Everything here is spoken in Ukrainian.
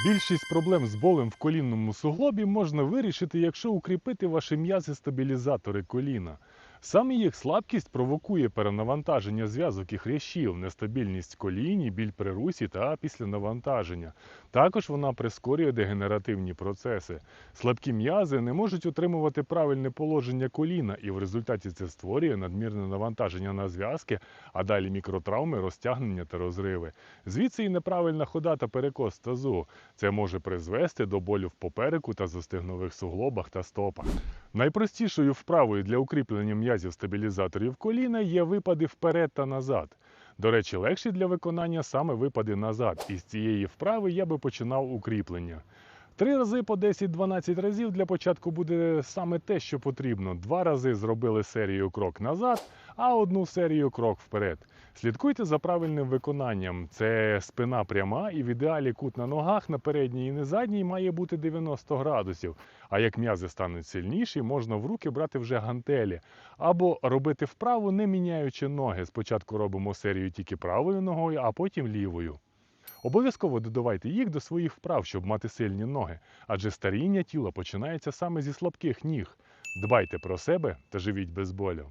Більшість проблем з болем в колінному суглобі можна вирішити, якщо укріпити ваші м'язи стабілізатори коліна. Саме їх слабкість провокує перенавантаження зв'язок і хрящів, нестабільність коліні, біль при русі та після навантаження. Також вона прискорює дегенеративні процеси. Слабкі м'язи не можуть утримувати правильне положення коліна, і в результаті це створює надмірне навантаження на зв'язки, а далі мікротравми, розтягнення та розриви. Звідси і неправильна хода та перекос тазу. Це може призвести до болю в попереку та застигнових суглобах та стопах. Найпростішою вправою для укріплення м'язів стабілізаторів коліна є випади вперед та назад. До речі, легші для виконання саме випади назад. І з цієї вправи я би починав укріплення. Три рази по 10-12 разів для початку буде саме те, що потрібно. Два рази зробили серію крок назад, а одну серію крок вперед. Слідкуйте за правильним виконанням. Це спина пряма і в ідеалі кут на ногах на передній і на задній має бути 90 градусів. А як м'язи стануть сильніші, можна в руки брати вже гантелі. Або робити вправу, не міняючи ноги. Спочатку робимо серію тільки правою ногою, а потім лівою. Обов'язково додавайте їх до своїх вправ, щоб мати сильні ноги, адже старіння тіла починається саме зі слабких ніг. Дбайте про себе та живіть без болю.